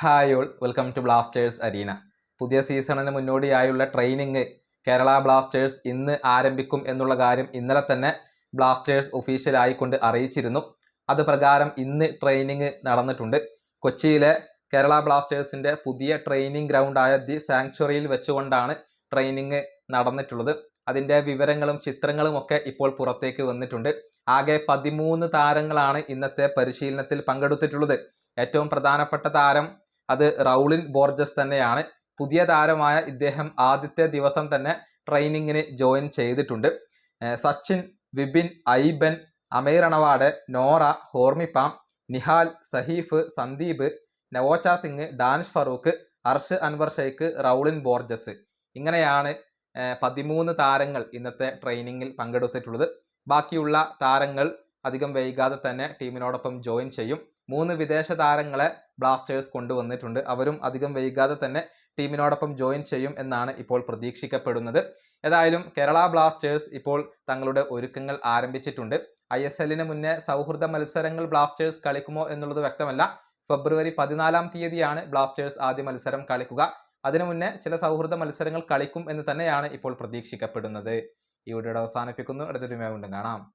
Hi all. Welcome to Blasters arena. പുതിയ സീസണിന് മുന്നോടിയായുള്ള ട്രെയിനിങ് കേരള ബ്ലാസ്റ്റേഴ്സ് ഇന്ന് ആരംഭിക്കും എന്നുള്ള കാര്യം ഇന്നലെ തന്നെ ബ്ലാസ്റ്റേഴ്സ് ഒഫീഷ്യലായിക്കൊണ്ട് അറിയിച്ചിരുന്നു. അത് പ്രകാരം ഇന്ന് ട്രെയിനിങ് നടന്നിട്ടുണ്ട്. കൊച്ചിയിലെ കേരള ബ്ലാസ്റ്റേഴ്സിന്റെ പുതിയ ട്രെയിനിങ് ഗ്രൗണ്ടായ ദി സാങ്ച്വറിയിൽ വെച്ചുകൊണ്ടാണ് ട്രെയിനിങ് നടന്നിട്ടുള്ളത്. അതിന്റെ വിവരങ്ങളും ചിത്രങ്ങളും ഒക്കെ ഇപ്പോൾ പുറത്തേക്ക് വന്നിട്ടുണ്ട്. ആകെ പതിമൂന്ന് താരങ്ങളാണ് ഇന്നത്തെ പരിശീലനത്തിൽ പങ്കെടുത്തിട്ടുള്ളത്. ഏറ്റവും പ്രധാനപ്പെട്ട താരം അത് റൗളിൻ ബോർജസ് തന്നെയാണ്. പുതിയ താരമായ ഇദ്ദേഹം ആദ്യത്തെ ദിവസം തന്നെ ട്രെയിനിങ്ങിന് ജോയിൻ ചെയ്തിട്ടുണ്ട്. സച്ചിൻ വിപിൻ ഐബൻ അമീർ അണവാട് നോറ ഹോർമിപ്പാം നിഹാൽ സഹീഫ് സന്ദീപ് നവോച്ച സിംഗ് ഡാനിഷ് ഫറൂഖ് അർഷ് അൻവർ ഷെയ്ഖ് റൗളിൻ ബോർജസ്. ഇങ്ങനെയാണ് പതിമൂന്ന് താരങ്ങൾ ഇന്നത്തെ ട്രെയിനിങ്ങിൽ പങ്കെടുത്തിട്ടുള്ളത്. ബാക്കിയുള്ള താരങ്ങൾ അധികം വൈകാതെ തന്നെ ടീമിനോടൊപ്പം ജോയിൻ ചെയ്യും. മൂന്ന് വിദേശ താരങ്ങളെ ബ്ലാസ്റ്റേഴ്സ് കൊണ്ടുവന്നിട്ടുണ്ട്. അവരും അധികം വൈകാതെ തന്നെ ടീമിനോടൊപ്പം ജോയിൻ ചെയ്യും എന്നാണ് ഇപ്പോൾ പ്രതീക്ഷിക്കപ്പെടുന്നത്. ഏതായാലും കേരള ബ്ലാസ്റ്റേഴ്സ് ഇപ്പോൾ തങ്ങളുടെ ഒരുക്കങ്ങൾ ആരംഭിച്ചിട്ടുണ്ട്. ഐ എസ് എല്ലിന് മുന്നേ സൗഹൃദ മത്സരങ്ങൾ ബ്ലാസ്റ്റേഴ്സ് കളിക്കുമോ എന്നുള്ളത് വ്യക്തമല്ല. ഫെബ്രുവരി പതിനാലാം തീയതിയാണ് ബ്ലാസ്റ്റേഴ്സ് ആദ്യ മത്സരം കളിക്കുക. അതിനു മുന്നേ ചില സൗഹൃദ മത്സരങ്ങൾ കളിക്കും എന്ന് തന്നെയാണ് ഇപ്പോൾ പ്രതീക്ഷിക്കപ്പെടുന്നത്. ഈ വീഡിയോ അവസാനിപ്പിക്കുന്നു. അടുത്തൊരു വീണ്ടും കാണാം.